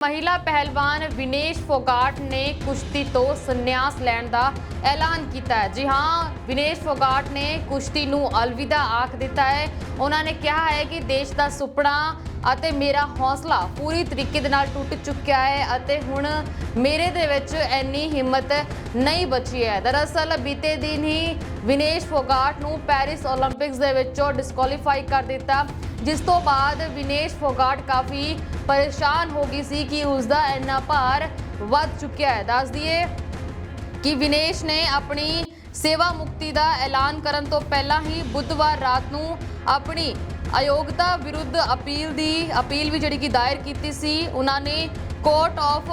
ਮਹਿਲਾ ਪਹਿਲਵਾਨ ਵਿਨੇਸ਼ ਫੋਗਾਟ ਨੇ ਕੁਸ਼ਤੀ ਤੋਂ ਸੰਨਿਆਸ ਲੈਣ ਦਾ ਐਲਾਨ ਕੀਤਾ ਹੈ। ਜੀ ਹਾਂ, ਵਿਨੇਸ਼ ਫੋਗਾਟ ਨੇ ਕੁਸ਼ਤੀ ਨੂੰ ਅਲਵਿਦਾ ਆਖ ਦਿੱਤਾ ਹੈ। ਉਹਨਾਂ ਨੇ ਕਿਹਾ ਹੈ ਕਿ ਦੇਸ਼ ਦਾ ਸੁਪਨਾ ਅਤੇ ਮੇਰਾ ਹੌਸਲਾ ਪੂਰੀ ਤਰੀਕੇ ਦੇ ਨਾਲ ਟੁੱਟ ਚੁੱਕਿਆ ਹੈ ਅਤੇ ਹੁਣ ਮੇਰੇ ਦੇ ਵਿੱਚ ਇੰਨੀ ਹਿੰਮਤ ਨਹੀਂ ਬਚੀ ਹੈ। ਦਰਅਸਲ, ਬੀਤੇ ਦਿਨ ਹੀ ਵਿਨੇਸ਼ ਫੋਗਾਟ ਨੂੰ ਪੈਰਿਸ 올림픽ਸ ਦੇ ਵਿੱਚੋਂ ਡਿਸਕੁਆਲੀਫਾਈ ਕਰ ਦਿੱਤਾ। ਜਿਸ ਤੋਂ ਬਾਅਦ ਵਿਨੇਸ਼ ਫੋਗਾਟ ਕਾਫੀ ਪਰੇਸ਼ਾਨ ਹੋ ਗਈ ਸੀ ਕਿ ਉਸ ਦਾ ਇੰਨਾ ਭਾਰ ਵੱਧ ਚੁੱਕਿਆ ਹੈ। ਦੱਸ ਦਈਏ ਕਿ ਵਿਨੇਸ਼ ਨੇ ਆਪਣੀ ਸੇਵਾ ਮੁਕਤੀ ਦਾ ਐਲਾਨ ਕਰਨ ਤੋਂ ਪਹਿਲਾਂ ਹੀ ਬੁੱਧਵਾਰ ਰਾਤ ਨੂੰ ਆਪਣੀ ਅਯੋਗਤਾ ਵਿਰੁੱਧ ਅਪੀਲ ਦੀ ਅਪੀਲ ਵੀ ਜਿਹੜੀ ਕਿ ਦਾਇਰ ਕੀਤੀ ਸੀ, ਉਹਨਾਂ ਨੇ court of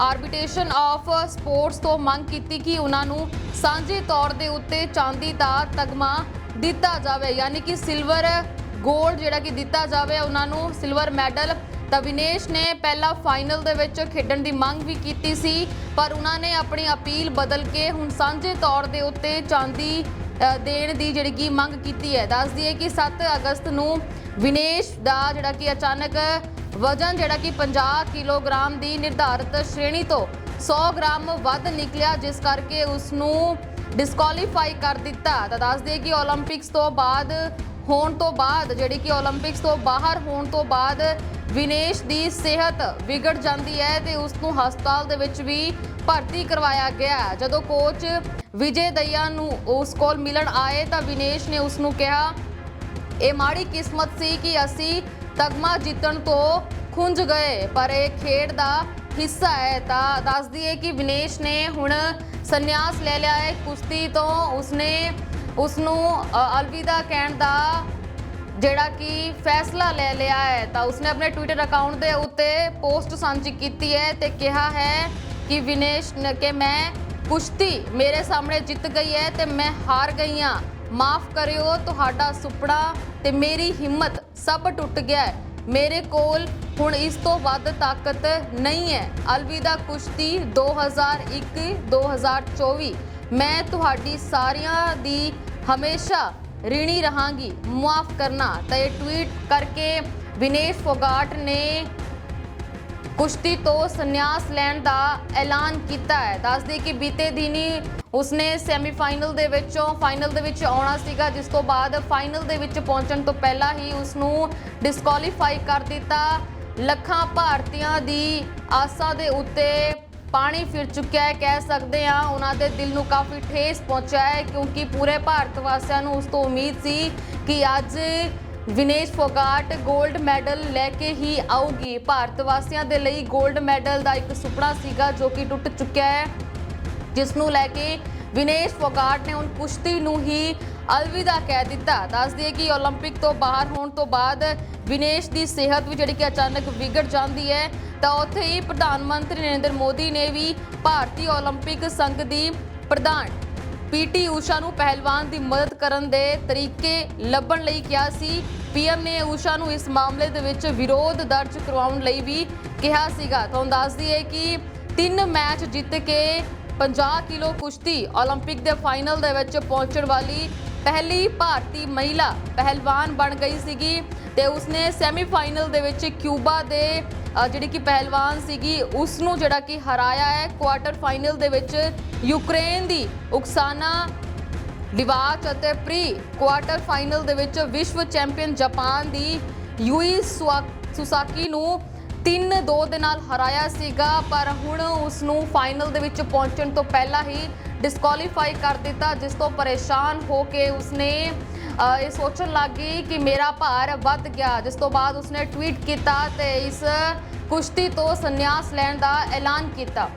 arbitration of sports ਤੋਂ ਮੰਗ ਕੀਤੀ ਕਿ ਉਹਨਾਂ ਨੂੰ ਸਾਂਝੇ ਤੌਰ ਦੇ ਉੱਤੇ ਚਾਂਦੀ ਦਾ ਤਗਮਾ ਦਿੱਤਾ ਜਾਵੇ, ਯਾਨੀ ਕਿ ਸਿਲਵਰ ਗੋਲਡ ਜਿਹੜਾ ਕਿ ਦਿੱਤਾ ਜਾਵੇ, ਉਹਨਾਂ ਨੂੰ ਸਿਲਵਰ ਮੈਡਲ ਤਾਂ ਵਿਨੇਸ਼ ਨੇ ਪਹਿਲਾ ਫਾਈਨਲ ਦੇ ਵਿੱਚ ਖੇਡਣ ਦੀ ਮੰਗ ਵੀ ਕੀਤੀ ਸੀ, ਪਰ ਉਹਨਾਂ ਨੇ ਆਪਣੀ ਅਪੀਲ ਬਦਲ ਕੇ ਹੁਣ ਸਾਂਝੇ ਤੌਰ ਦੇ ਉੱਤੇ ਚਾਂਦੀ ਦੇਣ ਦੀ ਜਿਹੜੀ ਕਿ ਮੰਗ ਕੀਤੀ ਹੈ। ਦੱਸ ਦਈਏ ਕਿ 7 ਅਗਸਤ ਨੂੰ ਵਿਨੇਸ਼ ਦਾ ਜਿਹੜਾ ਕਿ ਅਚਾਨਕ ਵਜ਼ਨ ਜਿਹੜਾ ਕਿ 50 ਕਿਲੋਗ੍ਰਾਮ ਦੀ ਨਿਰਧਾਰਤ ਸ਼੍ਰੇਣੀ ਤੋਂ 100 ਗ੍ਰਾਮ ਵੱਧ ਨਿਕਲਿਆ, ਜਿਸ ਕਰਕੇ ਉਸ ਨੂੰ ਡਿਸਕੁਆਲੀਫਾਈ ਕਰ ਦਿੱਤਾ। ਤਾਂ ਦੱਸ ਦਈਏ ਕਿ 올림픽ਸ ਤੋਂ ਬਾਅਦ, ਹੋਣ ਤੋਂ ਬਾਅਦ, ਜਿਹੜੀ ਕਿ 올림픽ਸ ਤੋਂ ਬਾਹਰ ਹੋਣ ਤੋਂ ਬਾਅਦ ਵਿਨੇਸ਼ ਦੀ ਸਿਹਤ ਵਿਗੜ ਜਾਂਦੀ ਹੈ ਤੇ ਉਸ ਨੂੰ ਹਸਪਤਾਲ ਦੇ ਵਿੱਚ ਵੀ ਭਰਤੀ ਕਰਵਾਇਆ ਗਿਆ। ਜਦੋਂ ਕੋਚ ਵਿਜੇ ਦਇਆ ਨੂੰ ਉਸ ਕੋਲ ਮਿਲਣ ਆਏ ਤਾਂ ਵਿਨੇਸ਼ ਨੇ ਉਸ ਨੂੰ ਕਿਹਾ, ਇਹ ਮਾੜੀ ਕਿਸਮਤ ਸੀ ਕਿ ਅਸੀਂ ਤਗਮਾ ਜਿੱਤਣ ਤੋਂ ਖੁੰਝ ਗਏ, ਪਰ ਇਹ ਖੇਡ ਦਾ ਹਿੱਸਾ ਹੈ, ਤਾਂ ਦੱਸ ਦਈਏ ਕਿ ਵਿਨੇਸ਼ ਨੇ ਹੁਣ ਸੰਨਿਆਸ ਲੈ ਲਿਆ ਹੈ ਕੁਸ਼ਤੀ ਤੋਂ। ਉਸਨੇ ਉਸ ਨੂੰ ਅਲਵਿਦਾ ਕਹਿਣ ਦਾ ਜਿਹੜਾ ਕਿ ਫੈਸਲਾ ਲੈ ਲਿਆ ਹੈ, ਤਾਂ ਉਸਨੇ ਆਪਣੇ ਟਵਿੱਟਰ ਅਕਾਊਂਟ ਦੇ ਉੱਤੇ ਪੋਸਟ ਸਾਂਝੀ ਕੀਤੀ ਹੈ ਤੇ ਕਿਹਾ ਹੈ ਕਿ ਵਿਨੇਸ਼ ਨੇ, ਕਿ ਮੈਂ ਕੁਸ਼ਤੀ ਮੇਰੇ ਸਾਹਮਣੇ ਜਿੱਤ ਗਈ ਹੈ ਤੇ ਮੈਂ ਹਾਰ ਗਈ ਹਾਂ। ਮਾਫ ਕਰਿਓ, ਤੁਹਾਡਾ ਸੁਪਨਾ ਤੇ ਮੇਰੀ ਹਿੰਮਤ ਸਭ ਟੁੱਟ ਗਿਆ ਹੈ। ਮੇਰੇ ਕੋਲ ਹੁਣ ਇਸ ਤੋਂ ਵੱਧ ਤਾਕਤ ਨਹੀਂ ਹੈ। ਅਲਵਿਦਾ ਕੁਸ਼ਤੀ 2021 2024 ਮੈਂ ਤੁਹਾਡੀ ਸਾਰਿਆਂ ਦੀ ਹਮੇਸ਼ਾ ਰਿਣੀ ਰਹਾਂਗੀ। ਮਾਫ ਕਰਨਾ। ਤਾਂ ਇਹ ਟਵੀਟ ਕਰਕੇ ਵਿਨੇਸ਼ ਫੋਗਾਟ ਨੇ ਕੁਸ਼ਤੀ ਤੋਂ ਸੰਨਿਆਸ ਲੈਣ ਦਾ ਐਲਾਨ ਕੀਤਾ ਹੈ। ਦੱਸਦੇ ਕਿ ਬੀਤੇ ਦਿਨੀ ਉਸਨੇ ਸੈਮੀਫਾਈਨਲ ਦੇ ਵਿੱਚੋਂ ਫਾਈਨਲ ਦੇ ਵਿੱਚ ਆਉਣਾ ਸੀਗਾ, ਜਿਸ ਤੋਂ ਬਾਅਦ ਫਾਈਨਲ ਦੇ ਵਿੱਚ ਪਹੁੰਚਣ ਤੋਂ ਪਹਿਲਾਂ ਹੀ ਉਸ ਨੂੰ ਡਿਸਕੁਆਲੀਫਾਈ ਕਰ ਦਿੱਤਾ। ਲੱਖਾਂ ਭਾਰਤੀਆਂ ਦੀ ਆਸਾਂ ਦੇ ਉੱਤੇ ਪਾਣੀ ਫਿਰ ਚੁੱਕਿਆ ਹੈ, ਕਹਿ ਸਕਦੇ ਹਾਂ ਉਹਨਾਂ ਦੇ ਦਿਲ ਨੂੰ ਕਾਫੀ ਠੇਸ ਪਹੁੰਚਿਆ ਹੈ, ਕਿਉਂਕਿ ਪੂਰੇ ਭਾਰਤ ਵਾਸੀਆਂ ਨੂੰ ਉਸ ਤੋਂ ਉਮੀਦ ਸੀ ਕਿ ਅੱਜ ਵਿਨੇਸ਼ ਫੋਗਾਟ 골ਡ ਮੈਡਲ ਲੈ ਕੇ ਹੀ ਆਊਗੀ। ਭਾਰਤ ਵਾਸੀਆਂ ਦੇ ਲਈ 골ਡ ਮੈਡਲ ਦਾ ਇੱਕ ਸੁਪਨਾ ਸੀਗਾ ਜੋ ਕਿ ਟੁੱਟ ਚੁੱਕਿਆ ਹੈ, ਜਿਸ ਨੂੰ ਲੈ ਕੇ ਵਿਨੇਸ਼ ਫੋਗਾਟ ਨੇ ਹੁਣ ਕੁਸ਼ਤੀ ਨੂੰ ਹੀ ਅਲਵਿਦਾ ਕਹਿ ਦਿੱਤਾ ਦੱਸ ਦਈਏ ਕਿ 올림픽 ਤੋਂ ਬਾਹਰ ਹੋਣ ਤੋਂ ਬਾਅਦ ਵਿਨੇਸ਼ ਦੀ ਸਿਹਤ ਵੀ ਜਿਹੜੀ ਕਿ ਅਚਾਨਕ ਵਿਗੜ ਜਾਂਦੀ ਹੈ ਤਾਂ ਉੱਥੇ ਹੀ ਪ੍ਰਧਾਨ ਮੰਤਰੀ ਨਰਿੰਦਰ ਮੋਦੀ ਨੇ ਵੀ ਭਾਰਤੀ 올림픽 ਸੰਘ ਦੀ ਪ੍ਰਧਾਨ ਪੀਟੀ ਊਸ਼ਾ ਨੂੰ ਪਹਿਲਵਾਨ ਦੀ ਮਦਦ ਕਰਨ ਦੇ ਤਰੀਕੇ ਲੱਭਣ ਲਈ ਕਿਹਾ ਸੀ ਪੀਐਮ ਨੇ ਊਸ਼ਾ ਨੂੰ ਇਸ ਮਾਮਲੇ ਦੇ ਵਿੱਚ ਵਿਰੋਧ ਦਰਜ ਕਰਵਾਉਣ ਲਈ ਵੀ ਕਿਹਾ ਸੀਗਾ ਤੁਹਾਨੂੰ ਦੱਸ ਦਈਏ ਕਿ ਤਿੰਨ ਮੈਚ ਜਿੱਤ ਕੇ 50 ਕਿਲੋ ਕੁਸ਼ਤੀ 올림픽 ਦੇ ਫਾਈਨਲ ਦੇ ਵਿੱਚ ਪਹੁੰਚਣ ਵਾਲੀ ਪਹਿਲੀ ਭਾਰਤੀ ਮਹਿਲਾ ਪਹਿਲਵਾਨ ਬਣ ਗਈ ਸੀਗੀ ਤੇ ਉਸਨੇ ਸੈਮੀਫਾਈਨਲ ਦੇ ਵਿੱਚ ਕਿਊਬਾ ਦੇ ਜਿਹੜੀ ਕਿ ਪਹਿਲਵਾਨ ਸੀਗੀ ਉਸ ਨੂੰ ਜਿਹੜਾ ਕਿ ਹਰਾਇਆ ਹੈ। ਕੁਆਟਰ ਫਾਈਨਲ ਦੇ ਵਿੱਚ ਯੂਕਰੇਨ ਦੀ ਉਕਸਾਨਾ ਡਿਵਾਚ ਅਤੇ ਪ੍ਰੀ ਕੁਆਟਰ ਫਾਈਨਲ ਦੇ ਵਿੱਚ ਵਿਸ਼ਵ ਚੈਂਪੀਅਨ ਜਾਪਾਨ ਦੀ ਯੂਈ ਸੁਆ- ਸੁਸਾਕੀ ਨੂੰ 3-2 ਦੇ ਨਾਲ ਹਰਾਇਆ ਸੀਗਾ, ਪਰ ਹੁਣ ਉਸ ਨੂੰ ਫਾਈਨਲ ਦੇ ਵਿੱਚ ਪਹੁੰਚਣ ਤੋਂ ਪਹਿਲਾਂ ਹੀ ਡਿਸਕੁਆਲੀਫਾਈ ਕਰ ਦਿੱਤਾ, ਜਿਸ ਤੋਂ ਪਰੇਸ਼ਾਨ ਹੋ ਕੇ ਉਸਨੇ ਇਹ ਸੋਚਣ ਲੱਗੀ ਕਿ ਮੇਰਾ ਭਾਰ ਵੱਧ ਗਿਆ, ਜਿਸ ਤੋਂ ਬਾਅਦ ਉਸਨੇ ਟਵੀਟ ਕੀਤਾ ਤੇ ਇਸ ਕੁਸ਼ਤੀ ਤੋਂ ਸੰਨਿਆਸ ਲੈਣ ਦਾ ਐਲਾਨ ਕੀਤਾ।